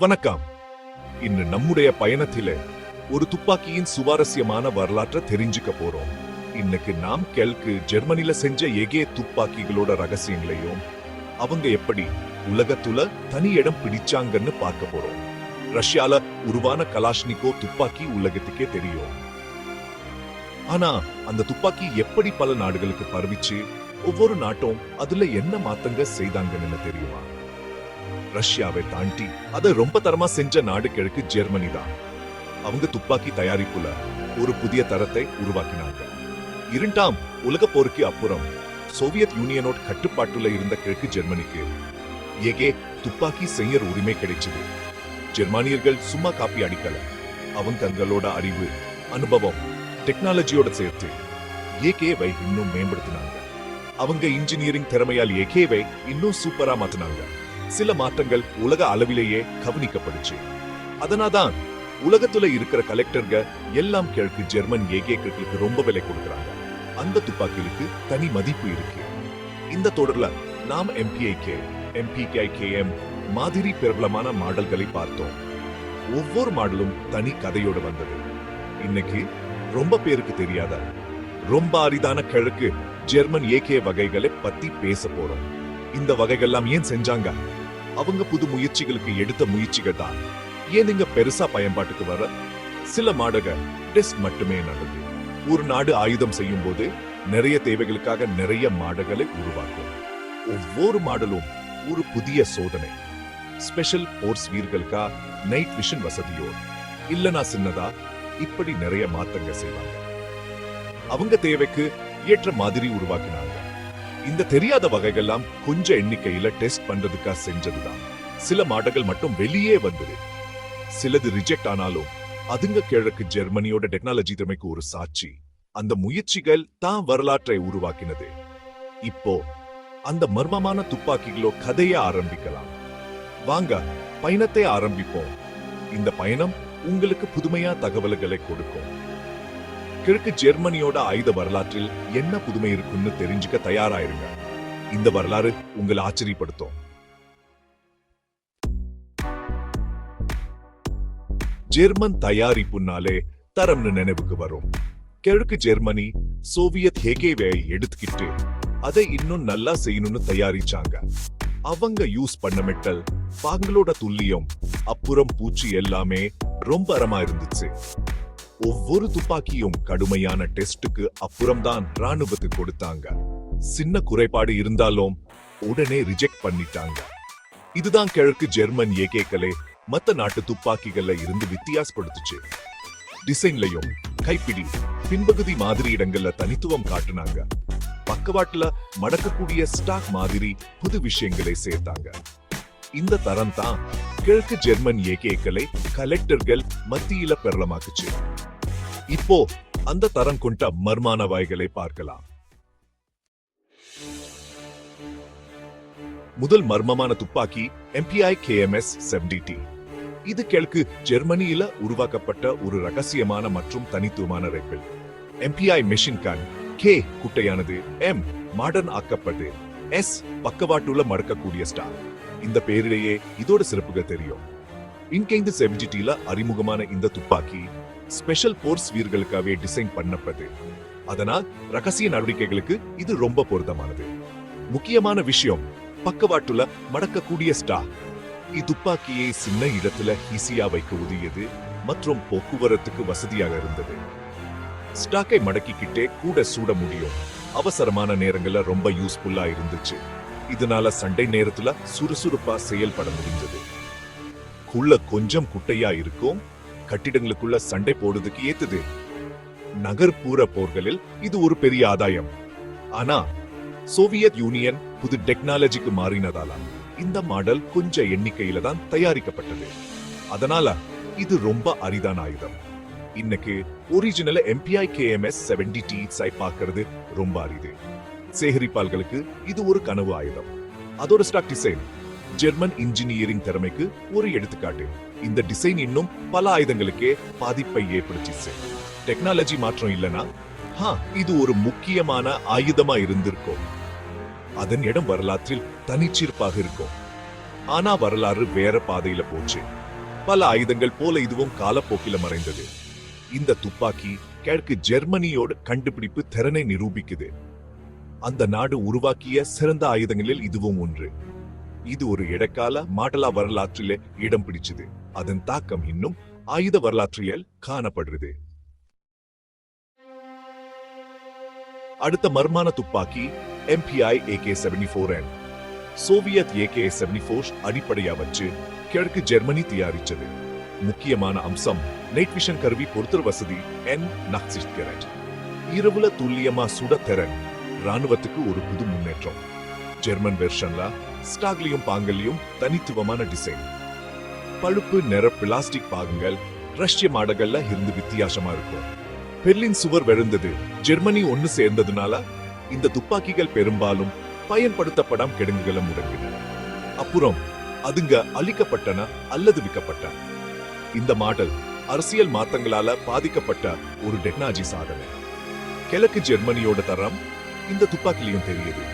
வணக்கம். இன்று நம்முடைய பயணத்தில ஒரு துப்பாக்கியின் சுவாரஸ்யமான வரலாற்றை தெரிஞ்சுக்க போறோம். இன்னைக்கு நாம் கெல்க்கு ஜெர்மனில செஞ்ச எகே துப்பாக்கிகளோட ரகசியங்களையும் அவங்க எப்படி உலகத்துல தனி இடம் பிடிச்சாங்கன்னு பார்க்க போறோம். ரஷ்யால உருவான கலாஷ்னிகோ துப்பாக்கி உலகத்துக்கே தெரியும். ஆனா அந்த துப்பாக்கி எப்படி பல நாடுகளுக்கு பரவிச்சு ஒவ்வொரு நாட்டும் அதுல என்ன மாத்தங்க செய்தாங்கன்னு தெரியுமா? ரஷ்யாவை தாண்டி அதை ரொம்ப தரமா செஞ்ச நாடு கிழக்கு ஜெர்மனி தான். அவங்க துப்பாக்கி தயாரிப்புல ஒரு புதிய தரத்தை உருவாக்கினாங்க. இரண்டாம் உலக போருக்கு அப்புறம் சோவியத் யூனியனோட கட்டுப்பாட்டுல இருந்த கிழக்கு ஜெர்மனிக்கு எகே துப்பாக்கி செய்யற உரிமை கிடைச்சது. ஜெர்மானியர்கள் சும்மா காப்பி அடிக்கல. அவங்க தங்களோட அறிவு அனுபவம் டெக்னாலஜியோட சேர்த்து ஏகேவை இன்னும் மேம்படுத்தினாங்க. அவங்க இன்ஜினியரிங் திறமையால் ஏகேவை இன்னும் சூப்பரா மாத்தினாங்க. சில மாற்றங்கள் உலக அளவிலேயே கவனிக்கப்படுச்சு. அதனாதான் உலகத்துல இருக்கிற கலெக்டர்க எல்லாம் கிழக்கு ஜெர்மன் ஏகேக்களுக்கு ரொம்ப விலை கொடுக்குறாங்க. அந்த துப்பாக்கிகளுக்கு தனி மதிப்பு இருக்கு. இந்த தொடர்ல நாம் எம்பிஐகே எம்பிகேஎம் மாதிரி பிரபலமான மாடல்களை பார்த்தோம். ஒவ்வொரு மாடலும் தனி கதையோட வந்தது. இன்னைக்கு ரொம்ப பேருக்கு தெரியாத ரொம்ப அரிதான கிழக்கு ஜெர்மன் ஏகே வகைகளை பத்தி பேச போறோம். இந்த வகைகள்லாம் ஏன் செஞ்சாங்க? அவங்க புது முயற்சிகளுக்கு எடுத்த முயற்சிகள் தான். ஏன் நீங்க பெருசா பயன்பாட்டுக்கு வர? சில மாடக டெஸ்ட் மட்டுமே நடந்தது ஒரு நாடு ஆயுதம் செய்யும் போது நிறைய தேவைகளுக்காக நிறைய மாடகளை உருவாக்கும். ஒவ்வொரு மாடலும் ஒரு புதிய சோதனை. ஸ்பெஷல் போர்ஸ் வீர்களுக்கா நைட் விஷன் வசதியோ? இல்லனா சின்னதா? இப்படி நிறைய மாத்தங்க செய்வாங்க. அவங்க தேவைக்கு ஏற்ற மாதிரி உருவாக்கினாங்க. இந்த தெரியாத வகைகள்லாம் கொஞ்ச எண்ணிக்கையில டெஸ்ட் பண்றதுக்கா செஞ்சதுதான். சில மாடங்கள் மட்டும் வெளியே வந்தது சிலது ரிஜெக்ட் ஆனாலும் அதுங்க கிழக்கு ஜெர்மனியோட டெக்னாலஜி திறமைக்கு ஒரு சாட்சி. அந்த முயற்சிகள் தான் வரலாற்றை உருவாக்கினது. இப்போ அந்த மர்மமான துப்பாக்கிகளோ கதையை ஆரம்பிக்கலாம். வாங்க பயணத்தை ஆரம்பிப்போம். இந்த பயணம் உங்களுக்கு புதுமையா தகவல்களை கொடுக்கும். கிழக்கு ஜெர்மனியோட ஆயுத வரலாற்றில் என்ன புதுமை இருக்குன்னு தெரிஞ்சுக்க தயாராயிருங்க. இந்த வரலாறு உங்களை ஆச்சரியப்படுத்தும். ஜெர்மன் தயாரிப்புனாலே தரம்னு நினைவுக்கு வரும். கிழக்கு ஜெர்மனி சோவியத் ஹேகேவை எடுத்துக்கிட்டு அதை இன்னும் நல்லா செய்யணும்னு தயாரிச்சாங்க. அவங்க யூஸ் பண்ண மெட்டல் பாங்களோட துல்லியம் அப்புறம் பூச்சி எல்லாமே ரொம்ப அறமா இருந்துச்சு. ஒவ்வொரு துப்பாக்கியும் கடுமையான டெஸ்டுக்கு அப்புறம்தான் ராணுவத்துக்கு கொடுத்தாங்க. சின்ன குறைபாடு இருந்தாலும் உடனே ரிஜெக்ட் பண்ணிட்டாங்க. இதுதான் கிழக்கு ஜெர்மன் ஏகேக்களே மத்த நாட்டு துப்பாக்கிகள்ல இருந்து வித்தியாசப்படுத்துச்சு. டிசைன்லயும் கைப்பிடி பின்பகுதி மாதிரி இடங்கள்ல தனித்துவம் காட்டுனாங்க. பக்கவாட்டுல மடக்கக்கூடிய ஸ்டாக் மாதிரி புது விஷயங்களை சேர்த்தாங்க. இந்த தரம் தான் கிழக்கு ஜெர்மன் ஏகேக்களை கலெக்டர்கள் மத்தியில பெறலமாக்குச்சு இப்போ அந்த தரம் கொண்ட மர்மான வாய்களை பார்க்கலாம். முதல் மர்மமான துப்பாக்கி எம்பிஐ கேஎம்எஸ் செவன்டி இது கிழக்கு ஜெர்மனியில உருவாக்கப்பட்ட ஒரு ரகசியமான மற்றும் தனித்துவமான rifle MPi machine gun K குட்டையானது M modern ஆக்கப்பட்டு எஸ் பக்கவாட்டுள்ள மடக்கக்கூடிய ஸ்டார் இந்த பேரிலேயே இதோட சிறப்புகள் தெரியும். இன்கைந்து செவன்டில அறிமுகமான இந்த துப்பாக்கி ஸ்பெஷல் போர்ஸ் வீரர்களுக்காகவே டிசைன் பண்ணப்பட்டது. அதனால் ரகசிய நடவடிக்கைகளுக்கு இது ரொம்ப பொருத்தமானது. முக்கியமான விஷயம் பக்கவாட்டுல மடக்கக்கூடிய ஸ்டா இத்துப்பாக்கியை சின்ன இடத்துல ஈஸியா வைக்க உதவியது மற்றும் போக்குவரத்துக்கு வசதியாக இருந்தது. ஸ்டாக்கை மடக்கிக்கிட்டே கூட சூட முடியும். அவசரமான நேரங்கள்ல ரொம்ப யூஸ்ஃபுல்லா இருந்துச்சு. இதனால சண்டை நேரத்துல சுறுசுறுப்பா செயல்பட முடிஞ்சது. குள்ள கொஞ்சம் குட்டையா இருக்கும் கட்டிடங்களுக்குள்ள சண்டை போடுறதுக்கு ஏத்துது. நகர்ப்புற போர்களில் இது ஒரு பெரிய ஆதாயம். ஆனா சோவியத் யூனியன் புது டெக்னாலஜிக்கு மாறினதால இந்த மாடல் கொஞ்ச எண்ணிக்கையில தான் தயாரிக்கப்பட்டது. அதனால இது ரொம்ப அரிதான ஆயுதம். இன்னைக்கு ஒரிஜினல் எம்பிஐ கேஎம்எஸ் செவன்டி டி சை பார்க்கறது ரொம்ப அரிது. சேகரிப்பாளர்களுக்கு இது ஒரு கனவு ஆயுதம். அதோட ஸ்டாக் டிசைன் ஜெர்மன் இன்ஜினியரிங் திறமைக்கு ஒரு எடுத்துக்காட்டு. இந்த டிசைன் இன்னும் பல ஆயுதங்களுக்கே பாதிப்பை ஏற்படுத்திச்சு. டெக்னாலஜி மாற்றம் இல்லனா? ஹா இது ஒரு முக்கியமான ஆயுதமா இருந்திருக்கும். அதன் இடம் வரலாற்றில் தனிச்சிறப்பாக இருக்கும். ஆனா வரலாறு வேற பாதையில போச்சு. பல ஆயுதங்கள் போல இதுவும் காலப்போக்கில மறைந்தது. இந்த துப்பாக்கி கிழக்கு ஜெர்மனியோட கண்டுபிடிப்பு திறனை நிரூபிக்குது. அந்த நாடு உருவாக்கிய சிறந்த ஆயுதங்களில் இதுவும் ஒன்று. இது ஒரு இடைக்கால மாடலா வரலாற்றிலே இடம் பிடிச்சது. அதன் தாக்கம் இன்னும் ஆயுத வரலாற்றியல் காணப்படுறது. அடுத்த மர்மான துப்பாக்கி MPi AK seventy four N Soviet AK seventy four அடிப்படையா வச்சு கிழக்கு ஜெர்மனி தயாரிச்சது முக்கியமான அம்சம் நைட் விஷன் கருவி பொறுத்தர் வசதி என் நக்சிஸ்கரட். இரவுல துல்லியமா சுட திறன் ராணுவத்துக்கு ஒரு புது முன்னேற்றம். ஜெர்மன் வெர்ஷன்ல ஸ்டாக்லியும் பாங்கல்லையும் தனித்துவமான டிசைன். பழுப்பு நிற பிளாஸ்டிக் பாகங்கள் ரஷ்ய மாடங்கள்ல இருந்து வித்தியாசமா இருக்கும். பெர்லின் சுவர் விழுந்தது. ஜெர்மனி ஒன்னு சேர்ந்ததுனால இந்த துப்பாக்கிகள் பெரும்பாலும் பயன்படுத்தப்படாம கிடங்குகளை முடங்கின. அப்புறம் அதுங்க அழிக்கப்பட்டன அல்லது விற்கப்பட்டன இந்த மாடல் அரசியல் மாத்தங்களால பாதிக்கப்பட்ட ஒரு டெக்னாலஜி சாதனை. கிழக்கு ஜெர்மனியோட தரம் இந்த துப்பாக்கிலையும் தெரியுது.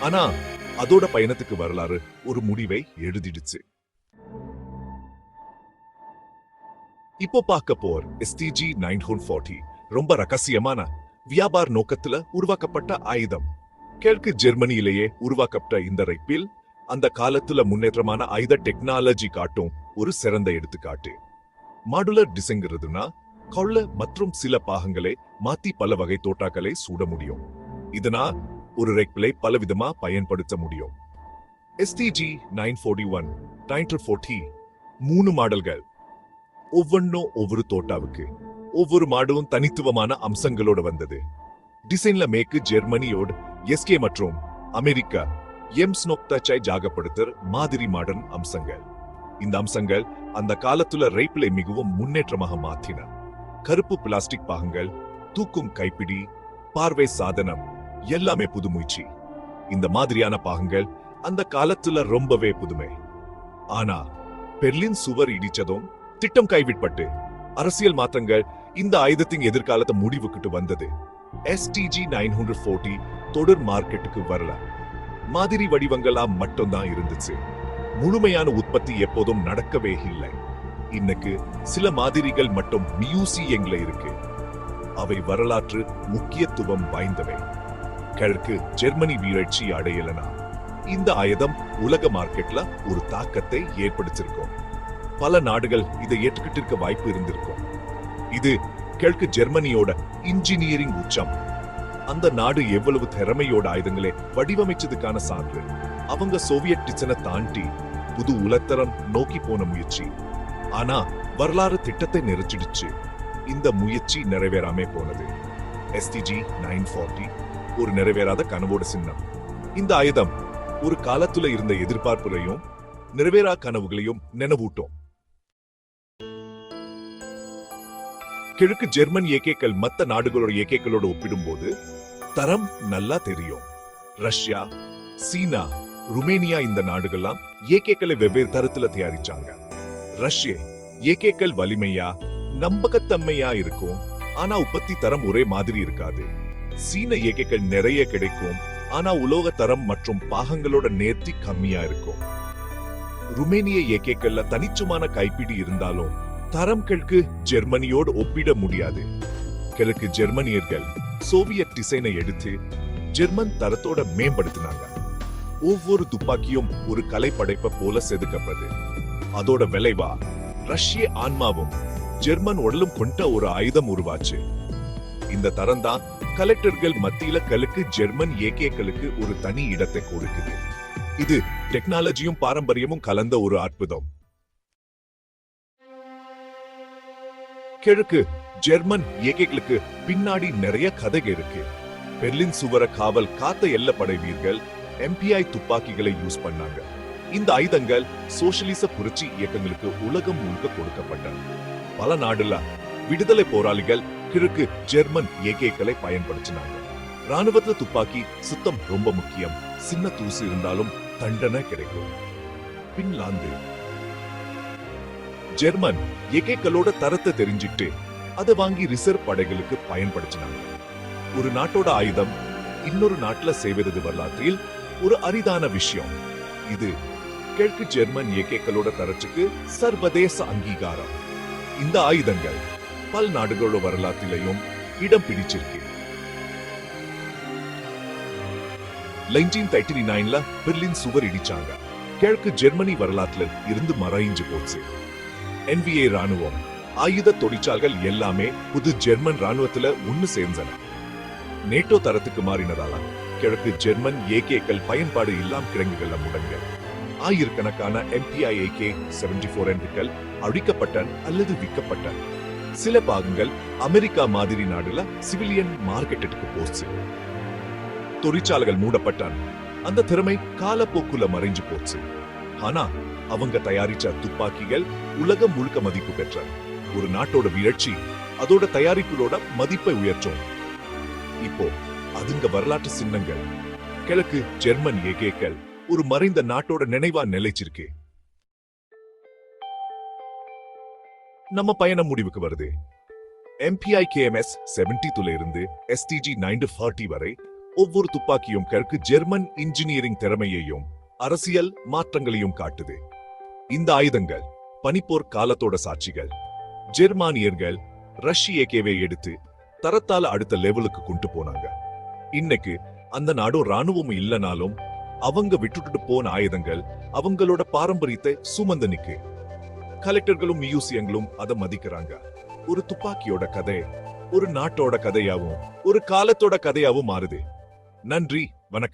ஆனா அதோட பயணத்துக்கு வரலாறு ஒரு முடிவை எழுதிடுச்சு. இப்போ பார்க்க போர் எஸ்டிஜி நைன் ஃபார்ட்டி. ரொம்ப ரகசியமான வியாபார நோக்கத்துல உருவாக்கப்பட்ட ஆயுதம். கிழக்கு ஜெர்மனியிலேயே உருவாக்கப்பட்ட இந்த ரைப்பில் அந்த காலத்துல முன்னேற்றமான ஆயுத டெக்னாலஜி காட்டும் ஒரு சிறந்த எடுத்துக்காட்டு. மாடுலர் டிசைங்கிறதுனா கொள்ள மற்றும் சில பாகங்களை மாத்தி பல வகை தோட்டாக்களை சூட முடியும். இதனா ஒரு ரெக்பிளை பலவிதமா பயன்படுத்த முடியும். STG nine forty one nine forty மூணு மாடல்கள். ஒவ்வொன்றும் ஒவ்வொரு தோட்டாவுக்கு ஒவ்வொரு மாடும் தனித்துவமான அம்சங்களோட வந்தது. டிசைன்ல மேற்கு ஜெர்மனியோட எஸ்கே மற்றும் அமெரிக்கா எம்ஸ் நோக்தாச்சை ஜாகப்படுத்தர் மாதிரி மாடர்ன் அம்சங்கள். இந்த அம்சங்கள் அந்த காலத்துல ரைப்பிளை மிகவும் முன்னேற்றமாக மாற்றின கருப்பு பிளாஸ்டிக் பாகங்கள் தூக்கும் கைப்பிடி பார்வை சாதனம் எல்லாமே புதுமுயற்சி இந்த மாதிரியான பாகங்கள் அந்த காலத்துல ரொம்பவே புதுமை. ஆனா பெர்லின் சுவர் இடிச்சதும் திட்டம் கைவிட்பட்டு அரசியல் மாற்றங்கள் இந்த ஆயுதத்தின் எதிர்காலத்தை முடிவுக்கிட்டு வந்தது. எஸ்டிஜி நைன் ஹண்ட்ரட் ஃபோர்ட்டி தொடர் மார்க்கெட்டுக்கு வரல. மாதிரி வடிவங்களா மட்டும்தான் இருந்துச்சு. முழுமையான உற்பத்தி எப்போதும் நடக்கவே இல்லை. இன்னைக்கு சில மாதிரிகள் மட்டும் மியூசியங்கள இருக்கு. அவை வரலாற்று முக்கியத்துவம் வாய்ந்தவை. கிழக்கு ஜெர்மனி வீழ்ச்சி அடையலனா இந்த ஆயுதம் உலக மார்க்கெட்ல ஒரு தாக்கத்தை ஏற்படுத்திருக்கோம் பல நாடுகள் இதை ஏற்றுக்கிட்டு இருக்க வாய்ப்பு இருந்திருக்கும். இது கிழக்கு ஜெர்மனியோட இன்ஜினியரிங் உச்சம். அந்த நாடு எவ்வளவு திறமையோட ஆயுதங்களை வடிவமைச்சதுக்கான சான்று. அவங்க சோவியத் டிசனை தாண்டி புது உலத்தரம் நோக்கி போன முயற்சி. ஆனா வரலாறு திட்டத்தை நிறைச்சிடுச்சு இந்த முயற்சி நிறைவேறாமே போனது. எஸ்டிஜி நைன் ஃபார்ட்டி ஒரு நிறைவேறாத கனவோட சின்னம். இந்த ஆயுதம் ஒரு காலத்துல இருந்த எதிர்பார்ப்புகளையும் நிறைவேறா கனவுகளையும் நினைவூட்டும். கிழக்கு ஜெர்மன் ஏகேக்கள் மற்ற நாடுகளோட ஏகேக்களோட ஒப்பிடும்போது தரம் நல்லா தெரியும். ரஷ்யா சீனா ருமேனியா இந்த நாடுகள்லாம் ஏகேக்களை வெவ்வேறு தரத்துல தயாரிச்சாங்க. ரஷ்ய ஏகேக்கள் வலிமையா நம்பகத்தன்மையா இருக்கும். ஆனா உற்பத்தி தரம் ஒரே மாதிரி இருக்காது. சீன ஏகேக்கள் நிறைய கிடைக்கும். ஆனா உலோக தரம் மற்றும் பாகங்களோட நேர்த்தி கம்மியா இருக்கும். ருமேனிய ஏகேக்கள்ல தனிச்சுமான கைப்பிடி இருந்தாலும் தரம் கிழக்கு ஜெர்மனியோடு ஒப்பிட முடியாது. கிழக்கு ஜெர்மனியர்கள் சோவியத் டிசைனை எடுத்து ஜெர்மன் தரத்தோட மேம்படுத்தினாங்க. ஒவ்வொரு துப்பாக்கியும் ஒரு கலைப்படைப்ப போல செதுக்கப்பட்டது. அதோட விளைவா ரஷ்ய ஆன்மாவும் ஜெர்மன் உடலும் கொண்ட ஒரு ஆயுதம் உருவாச்சு. இந்த தரம் தான் கலெக்டர்கள் மத்தியில கலுக்கு ஜெர்மன் ஏகேக்களுக்கு ஒரு தனி இடத்தை கொடுக்குது. இது டெக்னாலஜியும் பாரம்பரியமும் கலந்த ஒரு அற்புதம். கிழக்கு ஜெர்மன் ஏகேக்களுக்கு பின்னாடி நிறைய கதை இருக்கு. பெர்லின் சுவர காவல் காத்த எல்லப்படை வீரர்கள் எம்பிஐ துப்பாக்கிகளை யூஸ் பண்ணாங்க. இந்த ஆயுதங்கள் சோசியலிச புரட்சி இயக்கங்களுக்கு உலகம் முழுக்க கொடுக்கப்பட்டன பல நாடுல விடுதலை போராளிகள் கிழக்கு ஜெர்மன் ஏகேக்களை பயன்படுத்தினாங்க. ராணுவத்துல துப்பாக்கி சுத்தம் ரொம்ப முக்கியம். சின்ன தூசு இருந்தாலும் தண்டனை கிடைக்கும். பின்லாந்து ஜெர்மன் எகேக்களோட தரத்தை தெரிஞ்சுட்டு அதை வாங்கி ரிசர்வ் படைகளுக்கு பயன்படுத்தினாங்க. ஒரு நாட்டோட ஆயுதம் இன்னொரு நாட்டுல செய்வது வரலாற்றில் ஒரு அரிதான விஷயம். இது கிழக்கு ஜெர்மன் ஏகேக்களோட தரச்சுக்கு சர்வதேச அங்கீகாரம். இந்த ஆயுதங்கள் பல் நாடுகளோட வரலாற்றிலையும் இடம் பிடிச்சிருக்கு. நைன்டீன் தேர்ட்டி நைன்ல பெர்லின் சுவர் இடிச்சாங்க. கிழக்கு ஜெர்மனி வரலாற்றுல இருந்து மறைஞ்சு போச்சு. என்விஏ ராணுவம். ஆயுத தொழிற்சாலைகள் எல்லாமே புது ஜெர்மன் ராணுவத்துல ஒண்ணு சேர்ந்தன. நேட்டோ தரத்துக்கு மாறினதால கிழக்கு ஜெர்மன் ஏகேக்கள் பயன்பாடு இல்லாம கிழங்குகள்ல முடங்க. ஆயிரக்கணக்கான எம்பிஐ ஏகே செவன்டி போர் எண்கள் அழிக்கப்பட்டன அல்லது விற்கப்பட்டன சில பாகங்கள் அமெரிக்கா மாதிரி நாடுல சிவிலியன் மார்க்கெட்டுக்கு போச்சு. தொழிற்சாலைகள் மூடப்பட்டான். அந்த திறமை காலப்போக்குல மறைஞ்சு போச்சு. ஆனா அவங்க தயாரிச்ச துப்பாக்கிகள் உலகம் முழுக்க மதிப்பு பெற்ற ஒரு நாட்டோட வீழ்ச்சி அதோட தயாரிப்புகளோட மதிப்பை உயர்த்தும். இப்போ அதுங்க வரலாற்று சின்னங்கள். கிழக்கு ஜெர்மன் ஏகேக்கள் ஒரு மறைந்த நாட்டோட நினைவா நிலைச்சிருக்கு. நம்ம பயணம் முடிவுக்கு வருது. எம்பிஐ கேஎம்எஸ் செவன்டி துல இருந்து எஸ்டிஜி நைன்டு ஃபார்ட்டி வரை ஒவ்வொரு துப்பாக்கியும் கிழக்கு ஜெர்மன் இன்ஜினியரிங் திறமையையும் அரசியல் மாற்றங்களையும் காட்டுது. இந்த ஆயுதங்கள் பனிப்போர் காலத்தோட சாட்சிகள். ஜெர்மானியர்கள் ரஷ்ய ஏகேவை எடுத்து தரத்தால அடுத்த லெவலுக்கு கொண்டு போனாங்க. இன்னைக்கு அந்த நாடும் ராணுவம் இல்லனாலும் அவங்க விட்டுட்டு போன ஆயுதங்கள் அவங்களோட பாரம்பரியத்தை சுமந்து நிக்கு. கலெக்டர்களும் மியூசியங்களும் அதை மதிக்கிறாங்க. ஒரு துப்பாக்கியோட கதை ஒரு நாட்டோட கதையாவும் ஒரு காலத்தோட கதையாவும் மாறுது. நன்றி வணக்கம்.